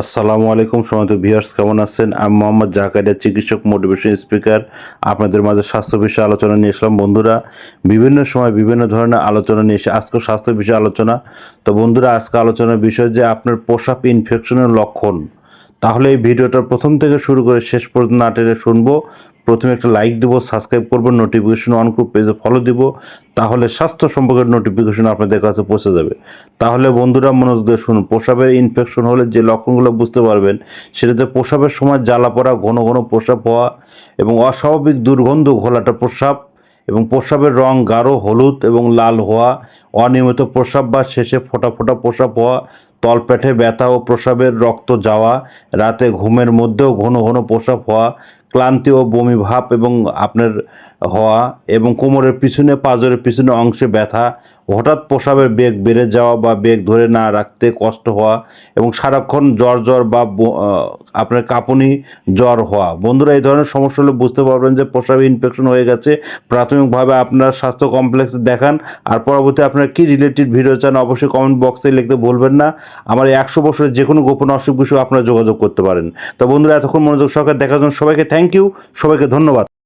আসসালামু আলাইকুম সমন্ত ভিউয়ার্স, কেমন আছেন? আমি মোহাম্মদ জাকারিয়া, চিকিৎসক মোটিভেশন স্পিকার আপনাদের মাঝে স্বাস্থ্য বিষয়ে আলোচনা নিয়ে এসলাম বন্ধুরা, বিভিন্ন সময় বিভিন্ন ধরনের আলোচনা নিয়ে এসে আজকে স্বাস্থ্য বিষয়ে আলোচনা। তো বন্ধুরা, আজকে আলোচনার বিষয় যে আপনার প্রসাব ইনফেকশনের লক্ষণ। তাহলে এই ভিডিওটা প্রথম থেকে শুরু করে শেষ পর্যন্ত না টেনে শুনব। প্রথমে একটা লাইক দেবো সাবস্ক্রাইব করব নোটিফিকেশন অন করে পেজে ফলো দিব, তাহলে স্বাস্থ্য সম্পর্কে নোটিফিকেশন আপনাদের কাছে পৌঁছে যাবে। তাহলে বন্ধুরা মনোযোগ দিয়ে শুনুন, প্রসাবের ইনফেকশন হলে যে লক্ষণগুলো বুঝতে পারবেন, সেটাতে প্রসাবের সময় জ্বালা পড়া, ঘন ঘন প্রসাব হওয়া এবং অস্বাভাবিক দুর্গন্ধ ঘোলাটা প্রসাব এবং প্রস্রাবের রং গাঢ়, হলুদ এবং লাল হওয়া, অনিয়মিত প্রস্রাব বা শেষে ফোটা ফোটা প্রস্রাব হওয়া তলপেটে ব্যথা ও প্রসাবের রক্ত যাওয়া, রাতে ঘুমের মধ্যেও ঘন ঘন প্রসাব হওয়া, ক্লান্তি ও বমি ভাব এবং আপনার হওয়া এবং কোমরের পিছনে, পাঁজরের পিছনে অংশে ব্যথা, হঠাৎ প্রসাবের বেগ বেড়ে যাওয়া বা বেগ ধরে না রাখতে কষ্ট হওয়া এবং সারাক্ষণ জ্বর জ্বর বা আপনার কাঁপুনি জ্বর হওয়া। বন্ধুরা, এই ধরনের সমস্যা হলে বুঝতে পারবেন যে প্রসাবে ইনফেকশন হয়ে গেছে। প্রাথমিকভাবে আপনার স্বাস্থ্য কমপ্লেক্সে দেখান। আর পরবর্তী আপনার কি রিলেটেড ভিডিও চান, অবশ্যই কমেন্ট বক্সে লিখতে বলবেন না। আমার এই একশো বছরের যে কোনো গোপন অসুখ বিষয়ে আপনারা যোগাযোগ করতে পারেন। তো বন্ধুরা, এতক্ষণ মনোযোগ সহকারে দেখার জন্য সবাইকে থ্যাংক ইউ সবাইকে ধন্যবাদ।